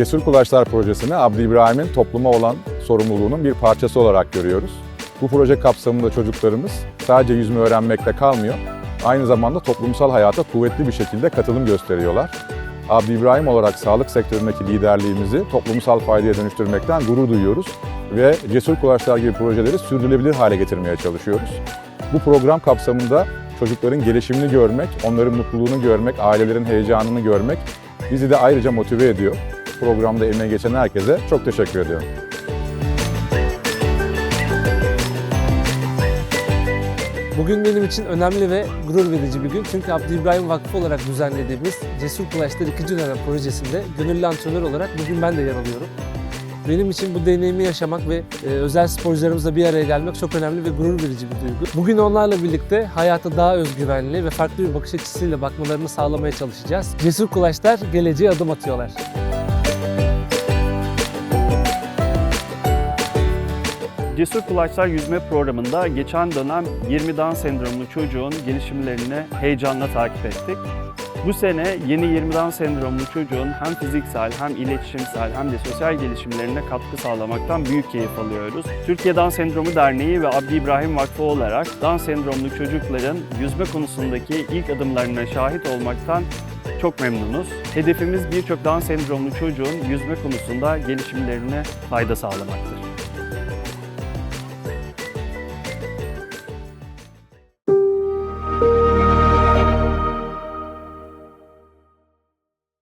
Cesur Kulaçlar Projesi'ni Abdi İbrahim'in topluma olan sorumluluğunun bir parçası olarak görüyoruz. Bu proje kapsamında çocuklarımız sadece yüzme öğrenmekle kalmıyor, aynı zamanda toplumsal hayata kuvvetli bir şekilde katılım gösteriyorlar. Abdi İbrahim olarak sağlık sektöründeki liderliğimizi toplumsal faydaya dönüştürmekten gurur duyuyoruz ve Cesur Kulaçlar gibi projeleri sürdürülebilir hale getirmeye çalışıyoruz. Bu program kapsamında çocukların gelişimini görmek, onların mutluluğunu görmek, ailelerin heyecanını görmek bizi de ayrıca motive ediyor. Programda emeği geçen herkese çok teşekkür ediyorum. Bugün benim için önemli ve gurur verici bir gün. Çünkü Abdi İbrahim Vakfı olarak düzenlediğimiz Cesur Kulaçlar 2. dönem projesinde gönüllü antrenör olarak bugün ben de yer alıyorum. Benim için bu deneyimi yaşamak ve e, özel sporcularımızla bir araya gelmek çok önemli ve gurur verici bir duygu. Bugün onlarla birlikte hayata daha özgüvenli ve farklı bir bakış açısıyla bakmalarını sağlamaya çalışacağız. Cesur Kulaçlar geleceğe adım atıyorlar. Cesur Kulaçlar Yüzme programında geçen dönem 20 Down sendromlu çocuğun gelişimlerini heyecanla takip ettik. Bu sene yeni 20 Down sendromlu çocuğun hem fiziksel hem iletişimsel hem de sosyal gelişimlerine katkı sağlamaktan büyük keyif alıyoruz. Türkiye Down Sendromu Derneği ve Abdi İbrahim Vakfı olarak Down sendromlu çocukların yüzme konusundaki ilk adımlarına şahit olmaktan çok memnunuz. Hedefimiz birçok Down sendromlu çocuğun yüzme konusunda gelişimlerine fayda sağlamaktır.